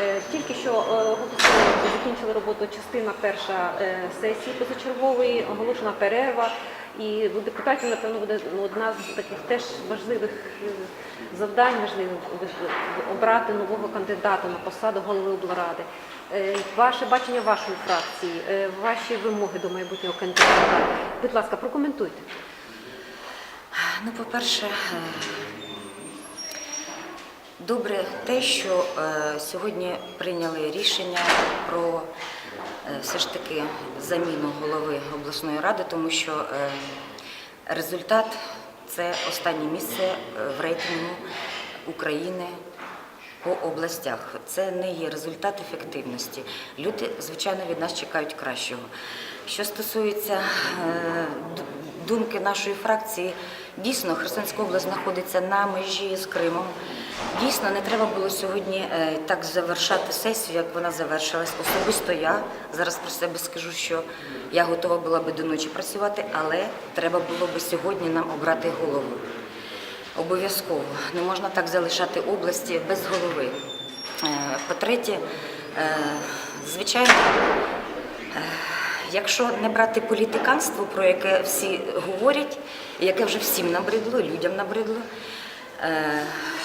Е, Тільки що е, оголосили, закінчили роботу частина перша е, сесії позачергової, оголошена перерва. І у депутатів, напевно, буде одна з таких теж важливих е, завдань, важливих обрати нового кандидата на посаду голови облради. Е, Ваше бачення вашої фракції, е, ваші вимоги до майбутнього кандидата. Будь ласка, прокоментуйте. Ну, по-перше, е, добре те, що е, сьогодні прийняли рішення про е, все ж таки заміну голови обласної ради, тому що е, результат це останнє місце е, в рейтингу України по областях. Це не є результат ефективності. Люди, звичайно, від нас чекають кращого. Що стосується е, думки нашої фракції, дійсно Херсонська область знаходиться на межі з Кримом. Дійсно, не треба було сьогодні е, так завершати сесію, як вона завершилась. Особисто я зараз про себе скажу, що я готова була би до ночі працювати, але треба було би сьогодні нам обрати голову. Обов'язково не можна так залишати області без голови. Е, По-третє, е, звичайно, е, якщо не брати політиканство, про яке всі говорять, яке вже всім набридло, людям набридло.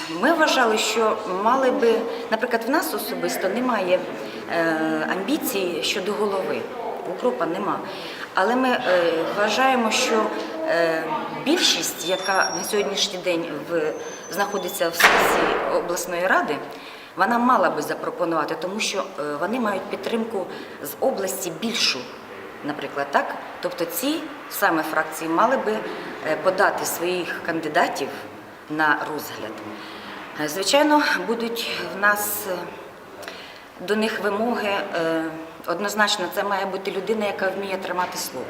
Ми вважали, що мали би, наприклад, в нас особисто немає амбіцій щодо голови. Укропа нема. Але ми вважаємо, що більшість, яка на сьогоднішній день в, знаходиться в сесії обласної ради, вона мала би запропонувати, тому що е, вони мають підтримку з області більшу, наприклад, так. Тобто ці саме фракції мали би е, подати своїх кандидатів на розгляд. Е, Звичайно, будуть в нас. До них вимоги е, однозначно це має бути людина, яка вміє тримати слово.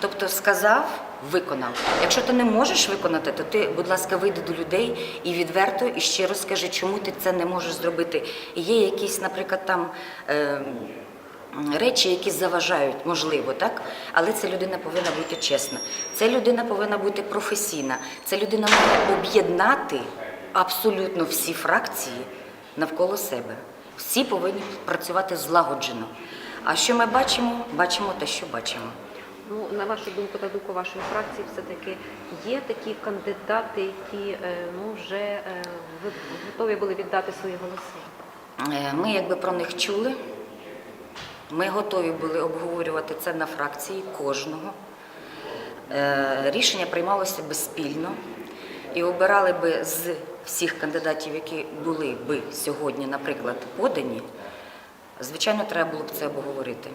Тобто сказав, виконав. Якщо ти не можеш виконати, то ти, будь ласка, вийди до людей і відверто і щиро скажи, чому ти це не можеш зробити. Є якісь, наприклад, там. Е, Речі, які заважають, можливо, так, але ця людина повинна бути чесна. Ця людина повинна бути професійна. Ця людина має об'єднати абсолютно всі фракції навколо себе. Всі повинні працювати злагоджено. А що ми бачимо? Бачимо те, що бачимо. Ну, на вашу думку та думку вашої фракції, все-таки є такі кандидати, які е, ну, вже е, готові були віддати свої голоси? Е, Ми якби про них чули. Ми готові були обговорювати це на фракції кожного. Рішення приймалося би спільно і обирали би з всіх кандидатів, які були би сьогодні, наприклад, подані. Звичайно, треба було б це обговорити.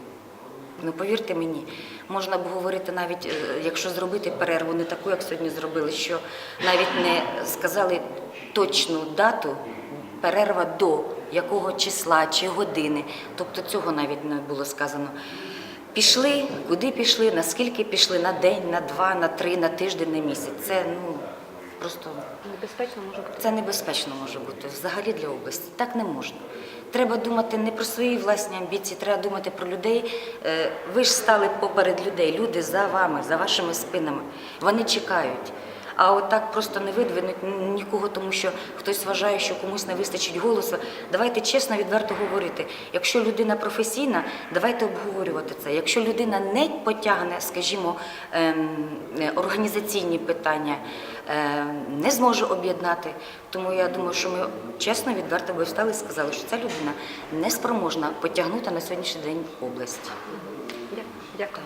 Ну, повірте мені, можна б говорити навіть, е, якщо зробити перерву не таку, як сьогодні зробили, що навіть не сказали точну дату, перерва до якого числа чи години. Тобто цього навіть не було сказано. Пішли, куди пішли, наскільки пішли, на день, на два, на три, на тиждень, на місяць. Це ну просто Небезпечно може бути. це небезпечно може бути взагалі для області. Так не можна. Треба думати не про свої власні амбіції, треба думати про людей. Е, Ви ж стали поперед людей. Люди за вами, за вашими спинами. Вони чекають. А от так просто не видвинуть нікого, тому що хтось вважає, що комусь не вистачить голосу. Давайте чесно, відверто говорити. Якщо людина професійна, давайте обговорювати це. Якщо людина не потягне, скажімо, ем, організаційні питання, е, не зможе об'єднати. Тому я думаю, що ми чесно, відверто би встали і сказали, що ця людина не спроможна потягнути на сьогоднішній день область. Дякую.